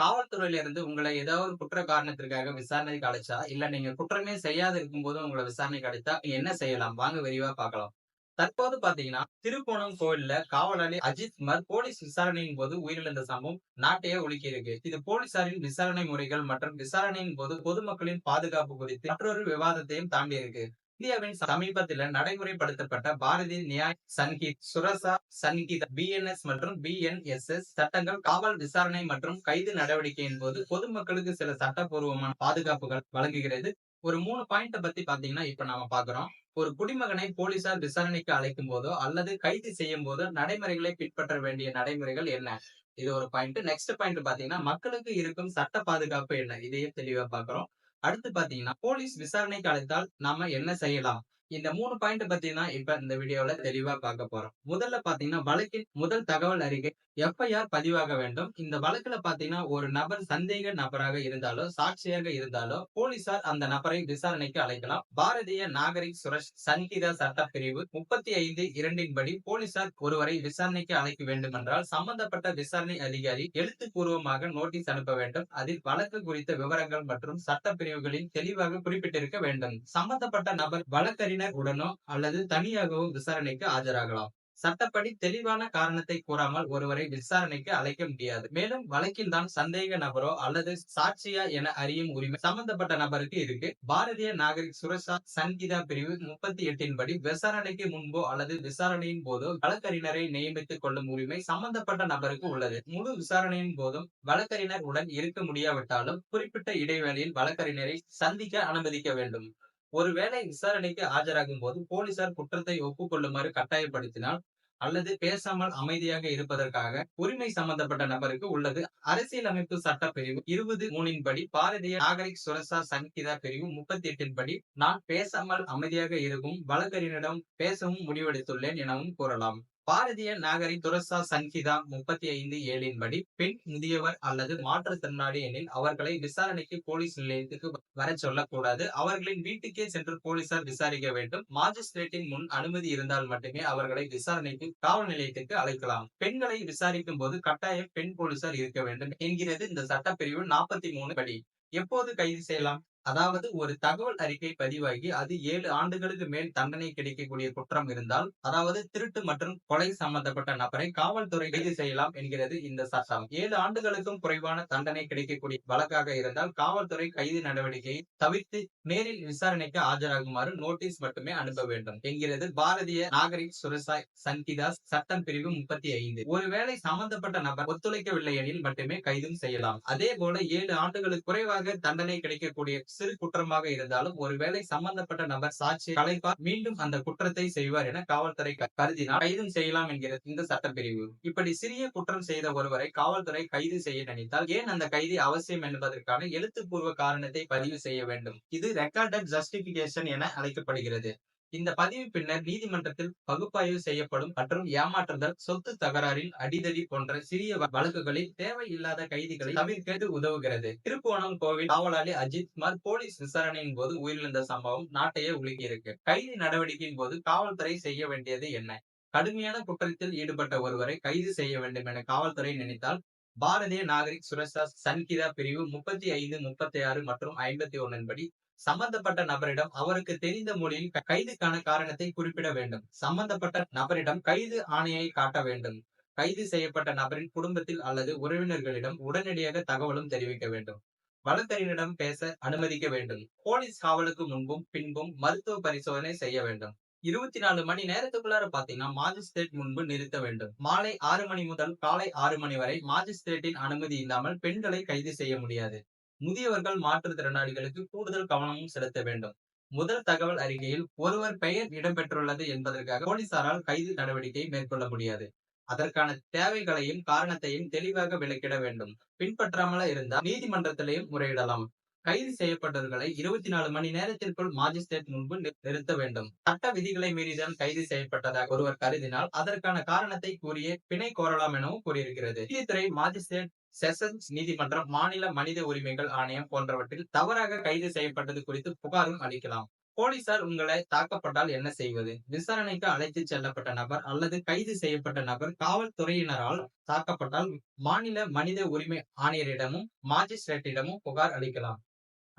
காவல்துறையில இருந்து உங்களை ஏதாவது குற்ற காரணத்திற்காக விசாரணைக்கு அழைச்சா, இல்ல நீங்க குற்றமே செய்யாத இருக்கும்போது உங்களை விசாரணைக்கு அழைத்தா, என்ன செய்யலாம்? வாங்க விரிவா பார்க்கலாம். தற்போது பாத்தீங்கன்னா திருப்போணம் கோயில்ல காவலாளி அஜித் குமார் போலீஸ் விசாரணையின் போது உயிரிழந்த சம்பவம் நாட்டையே உலுக்கியிருக்கு. இது போலீசாரின் விசாரணை முறைகள் மற்றும் விசாரணையின் போது பொதுமக்களின் பாதுகாப்பு குறித்து மற்றொரு விவாதத்தையும் தாண்டியிருக்கு. இந்தியாவின் சமீபத்தில் நடைமுறைப்படுத்தப்பட்ட பாரதிய நியாய் சன்ஹித், சுரசா சன்ஹிதா, பிஎன்எஸ் மற்றும் பிஎன்எஸ்எஸ் சட்டங்கள் காவல் விசாரணை மற்றும் கைது நடவடிக்கையின் போது பொதுமக்களுக்கு சில சட்டப்பூர்வமான பாதுகாப்புகள் வழங்குகிறது. ஒரு மூணு பாயிண்ட்ட பத்தி பாத்தீங்கன்னா இப்ப நாம பாக்குறோம் ஒரு குடிமகனை போலீசார் விசாரணைக்கு அழைக்கும் போதோ, அல்லது கைது செய்யும் போதோ நடைமுறைகளை பின்பற்ற வேண்டிய நடைமுறைகள் என்ன? இது ஒரு பாயிண்ட். நெக்ஸ்ட் பாயிண்ட் பாத்தீங்கன்னா மக்களுக்கு இருக்கும் சட்ட பாதுகாப்பு என்ன? இதையும் தெளிவா பாக்குறோம் அடுத்து பாத்தீங்கன்னா போலீஸ் விசாரணைக்கு அழைத்தால் நாம என்ன செய்யலாம்? இந்த மூணு பாயிண்ட் பாத்தீங்கன்னா இப்ப இந்த வீடியோல தெளிவா பார்க்க போறோம். முதல்ல பாத்தீங்கன்னா வழக்கின் முதல் தகவல் அறிக்கை எஃப்.ஐ.ஆர் பதிவாக வேண்டும். இந்த வழக்குல பாத்தீங்கன்னா ஒரு நபர் சந்தேக நபராக இருந்தாலோ, சாட்சியாக இருந்தாலோ போலீசார் அந்த நபரை விசாரணைக்கு அழைக்கலாம். பாரதிய நாகரிக் சுரக்ஷா சன்ஹிதா சட்டப்பிரிவு 35 2 படி போலீசார் ஒருவரை விசாரணைக்கு அழைக்க வேண்டுமென்றால், சம்பந்தப்பட்ட விசாரணை அதிகாரி எழுத்துப்பூர்வமாக நோட்டீஸ் அனுப்ப வேண்டும். அதில் வழக்கு குறித்த விவரங்கள் மற்றும் சட்ட பிரிவுகளில் தெளிவாக குறிப்பிட்டிருக்க வேண்டும். சம்பந்தப்பட்ட நபர் வழக்கறிஞர் உடனோ அல்லது தனியாகவோ விசாரணைக்கு ஆஜராகலாம். சட்டப்படி தெளிவான காரணத்தை கூறாமல் ஒருவரை விசாரணைக்கு அழைக்க முடியாது. மேலும் வழக்கில் தான் சந்தேக நபரோ அல்லது சாட்சியா என அறியும் உரிமை சம்பந்தப்பட்ட நபருக்கு இருக்கு. பாரதிய நாகரிக் சுரக்ஷா சங்கீதா பிரிவு 38 படி விசாரணைக்கு முன்போ அல்லது விசாரணையின் போதோ வழக்கறிஞரை நியமித்துக் கொள்ளும் உரிமை சம்பந்தப்பட்ட நபருக்கு உள்ளது. முழு விசாரணையின் போதும் வழக்கறிஞர் உடன் இருக்க முடியாவிட்டாலும், குறிப்பிட்ட இடைவேளையில் வழக்கறிஞரை சந்திக்க அனுமதிக்க வேண்டும். ஒருவேளை விசாரணைக்கு ஆஜராகும் போது போலீசார் குற்றத்தை ஒப்புக்கொள்ளுமாறு கட்டாயப்படுத்தினால், அல்லது பேசாமல் அமைதியாக இருப்பதற்காக உரிமை சம்பந்தப்பட்ட நபருக்கு உள்ளது. அரசியலமைப்பு சட்டப்பிரிவு 20 படி பாரதிய நாகரிக் சுரசா சங்கிதா பிரிவு 38 படி நான் பேசாமல் அமைதியாக இருக்கும் வழக்கறிஞரிடம் பேசவும் முடிவெடுத்துள்ளேன் எனவும் கூறலாம். பாரதிய நாகரிக் துரசா சன்ஹிதா 35 7 படி பெண், முதியவர் அல்லது மாற்றுத்திறனாளி எனில் அவர்களை விசாரணைக்கு போலீஸ் நிலையத்துக்கு வரச் சொல்லக்கூடாது. அவர்களின் வீட்டுக்கே சென்று போலீசார் விசாரிக்க வேண்டும். மாஜிஸ்திரேட்டின் முன் அனுமதி இருந்தால் மட்டுமே அவர்களை விசாரணைக்கு காவல் நிலையத்துக்கு அழைக்கலாம். பெண்களை விசாரிக்கும் போது கட்டாயம் பெண் போலீசார் இருக்க வேண்டும் என்கிறது இந்த சட்டப்பிரிவு 43 படி. எப்போது கைது செய்யலாம்? அதாவது ஒரு தகவல் அறிக்கை பதிவாகி அது ஏழு ஆண்டுகளுக்கு மேல் தண்டனை கிடைக்கக்கூடிய குற்றம் இருந்தால், அதாவது திருட்டு மற்றும் கொலை சம்பந்தப்பட்ட நபரை காவல்துறை கைது செய்யலாம் என்கிறது இந்த சட்டம். ஏழு ஆண்டுகளுக்கும் குறைவான தண்டனை கிடைக்கக்கூடிய வழக்காக இருந்தால், காவல்துறை கைது நடவடிக்கையை தவிர்த்து நேரில் விசாரணைக்கு ஆஜராகுமாறு நோட்டீஸ் மட்டுமே அனுப்ப வேண்டும் என்கிறது பாரதிய நாகரிக் சுரசாய் சங்கிதாஸ் சட்டம் பிரிவு 35. ஒருவேளை சம்பந்தப்பட்ட நபர் ஒத்துழைக்கவில்லை எனில் மட்டுமே கைதும் செய்யலாம். அதே போல ஏழு ஆண்டுகளுக்கு குறைவாக தண்டனை கிடைக்கக்கூடிய சிறு குற்றமாக இருந்தாலும், ஒருவேளை சம்பந்தப்பட்ட நபர் சாட்சியை கலைப்பார், மீண்டும் அந்த குற்றத்தை செய்வார் என காவல்துறை கருதினால் கைதும் செய்யலாம் என்கிறது இந்த சட்டப்பிரிவு. இப்படி சிறிய குற்றம் செய்த ஒருவரை காவல்துறை கைது செய்ய நினைத்தால், ஏன் அந்த கைது அவசியம் என்பதற்கான எழுத்துப்பூர்வ காரணத்தை பதிவு செய்ய வேண்டும். இது ரெக்கார்டட் ஜஸ்டிபிகேஷன் என அழைக்கப்படுகிறது. இந்த பதிவு பின்னர் நீதிமன்றத்தில் பகுப்பாய்வு செய்யப்படும் மற்றும் ஏமாற்றுதல், சொத்து தகராறில் அடிதடி போன்ற சிறிய வழக்குகளில் தேவையில்லாத கைதிகளை தவிர்க்க உதவுகிறது. திருப்புவனம் கோவில் காவலாளி அஜித் குமார் போலீஸ் விசாரணையின் போது உயிரிழந்த சம்பவம் நாட்டையே உலுக்கியிருக்கு. கைது நடவடிக்கையின் போது காவல்துறை செய்ய வேண்டியது என்ன? கடுமையான குற்றத்தில் ஈடுபட்ட ஒருவரை கைது செய்ய வேண்டும் என காவல்துறை நினைத்தால், பாரதிய நாகரிக் சுரக்ஷா சன்கிதா பிரிவு 35, 36 மற்றும் 51 படி சம்பந்தப்பட்ட நபரிடம் அவருக்கு தெரிந்த மொழியில் கைதுக்கான காரணத்தை குறிப்பிட வேண்டும். சம்பந்தப்பட்ட நபரிடம் கைது ஆணையை காட்ட வேண்டும். கைது செய்யப்பட்ட நபரின் குடும்பத்தில் அல்லது உறவினர்களிடம் உடனடியாக தகவலும் தெரிவிக்க வேண்டும். வழக்கறிஞரிடம் பேச அனுமதிக்க வேண்டும். போலீஸ் காவலுக்கு முன்பும், பின்பும் மருத்துவ பரிசோதனை செய்ய வேண்டும். 24 மணி நேரத்துக்குள்ளார பாத்தீங்கன்னா மாஜிஸ்திரேட் முன்பு நிறுத்த வேண்டும். மாலை ஆறு மணி முதல் காலை ஆறு மணி வரை மாஜிஸ்திரேட்டின் அனுமதி இல்லாமல் பெண்களை கைது செய்ய முடியாது. முதியவர்கள், மாற்றுத்திறனாளிகளுக்கு கூடுதல் கவனமும் செலுத்த வேண்டும். முதல் தகவல் அறிக்கையில் ஒருவர் பெயர் இடம்பெற்றுள்ளது என்பதற்காக போலீசாரால் கைது நடவடிக்கை மேற்கொள்ள முடியாது. அதற்கான தேவைகளையும், காரணத்தையும் தெளிவாக விளக்கிட வேண்டும். பின்பற்றாமல் இருந்தால் நீதிமன்றத்திலேயும் முறையிடலாம். கைது செய்யப்பட்டவர்களை 24 மணி நேரத்திற்குள் மாஜிஸ்திரேட் முன்பு நிறுத்த வேண்டும். சட்ட விதிகளை மீறிதான் கைது செய்யப்பட்டதாக ஒருவர் கருதினால், அதற்கான காரணத்தை கூறியே பிணை கோரலாம் எனவும் கூறியிருக்கிறது. நீதித்துறை, மாஜிஸ்ட்ரேட் செஷன்ஸ் நீதிமன்றம், மாநில மனித உரிமைகள் ஆணையம் போன்றவற்றில் தவறாக கைது செய்யப்பட்டது குறித்து புகாரும் அளிக்கலாம். போலீசார் உங்களை தாக்கப்பட்டால் என்ன செய்வது விசாரணைக்கு அழைத்து செல்லப்பட்ட நபர் அல்லது கைது செய்யப்பட்ட நபர் காவல்துறையினரால் தாக்கப்பட்டால் மாநில மனித உரிமை ஆணையரிடமும் மாஜிஸ்ட்ரேட்டிடமும் புகார் அளிக்கலாம்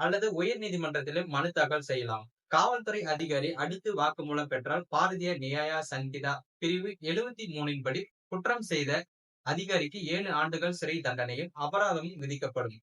அல்லது உயர் நீதிமன்றத்திலும் மனு தாக்கல் செய்யலாம். காவல்துறை அதிகாரி அடுத்து வாக்குமூலம் பெற்றால் பாரதிய நியாய சங்கிதா பிரிவு எழுபத்தி மூணின்படி குற்றம் செய்த அதிகாரிக்கு ஏழு ஆண்டுகள் சிறை தண்டனையும் அபராதமும் விதிக்கப்படும்.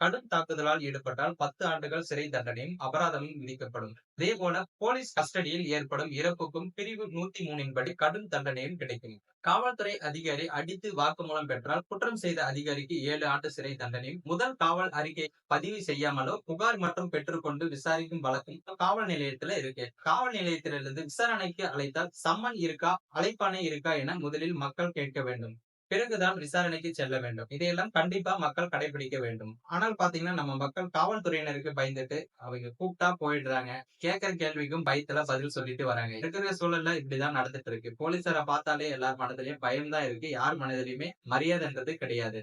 கடும் தாக்குதலால் ஈடுபட்டால் பத்து ஆண்டுகள் சிறை தண்டனையும் அபராதமும் விதிக்கப்படும். அதே போல போலீஸ் கஸ்டடியில் ஏற்படும் இறப்புக்கும் பிரிவு நூத்தி மூணின் படி கடும் தண்டனையும் கிடைக்கும். காவல்துறை அதிகாரி அடித்து வாக்குமூலம் பெற்றால் குற்றம் செய்த அதிகாரிக்கு ஏழு ஆண்டு சிறை தண்டனையும் முதல் காவல் அறிக்கை பதிவு செய்யாமலோ புகார் மற்றும் பெற்றுக்கொண்டு விசாரிக்கும் வழக்கம் காவல் நிலையத்துல இருக்கு. காவல் நிலையத்திலிருந்து விசாரணைக்கு அழைத்தால் சம்மன் இருக்கா அழைப்பானை இருக்கா என முதலில் மக்கள் கேட்க வேண்டும். பிறகுதான் விசாரணைக்கு செல்ல வேண்டும். இதையெல்லாம் கண்டிப்பா மக்கள் கடைபிடிக்க வேண்டும். ஆனால் பாத்தீங்கன்னா நம்ம மக்கள் காவல்துறையினருக்கு பயந்துட்டு அவங்க கூப்பிட்டா போயிடுறாங்க. கேட்கிற கேள்விக்கும் பயத்துல பதில் சொல்லிட்டு வராங்க. இருக்கிற சூழல்ல இப்படிதான் நடந்துட்டு இருக்கு. போலீசாரை பார்த்தாலே எல்லார் மனதிலயும் பயம்தான் இருக்கு. யார் மனதிலயுமே மரியாதைன்றது கிடையாது.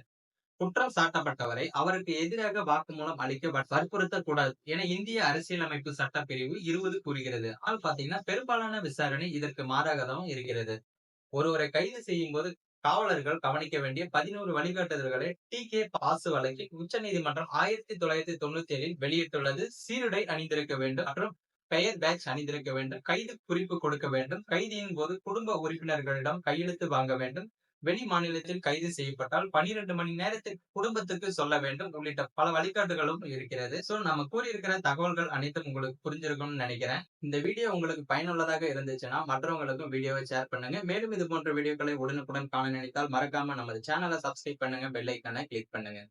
குற்றம் சாட்டப்பட்டவரை அவருக்கு எதிராக வாக்குமூலம் அளிக்க வற்புறுத்தக்கூடாது என இந்திய அரசியலமைப்பு சட்ட பிரிவு இருபது கூறுகிறது. ஆனால் பாத்தீங்கன்னா பெரும்பாலான விசாரணை இதற்கு மாறாகதான் இருக்கிறது. ஒருவரை கைது செய்யும் போது காவலர்கள் கவனிக்க வேண்டிய பதினோரு வழிகாட்டுதல்களை டி. கே. பாசு வழக்கில் உச்ச நீதிமன்றம் ஆயிரத்தி தொள்ளாயிரத்தி தொண்ணூத்தி ஏழில் வெளியிட்டுள்ளது. சீருடை அணிந்திருக்க வேண்டும் மற்றும் பெயர் பேட்ச் அணிந்திருக்க வேண்டும். கைது குறிப்பு கொடுக்க வேண்டும். கைதியின் போது குடும்ப உறுப்பினர்களிடம் கையெழுத்து வாங்க வேண்டும். வெளி மாநிலத்தில் கைது செய்யப்பட்டால் பனிரெண்டு மணி நேரத்தில் குடும்பத்துக்கு சொல்ல வேண்டும் உள்ளிட்ட பல வழிகாட்டுகளும் இருக்கிறது. சோ நம்ம கூறியிருக்கிற தகவல்கள் அனைத்தும் உங்களுக்கு புரிஞ்சிருக்கும்னு நினைக்கிறேன். இந்த வீடியோ உங்களுக்கு பயனுள்ளதாக இருந்துச்சுன்னா மற்றவங்களுக்கும் வீடியோவை ஷேர் பண்ணுங்க. மேலும் இது போன்ற வீடியோக்களை உடனுக்குடன் காண நினைத்தால் மறக்காம நமது சேனலை சப்ஸ்கிரைப் பண்ணுங்க பெல் ஐக்கானை கிளிக் பண்ணுங்க.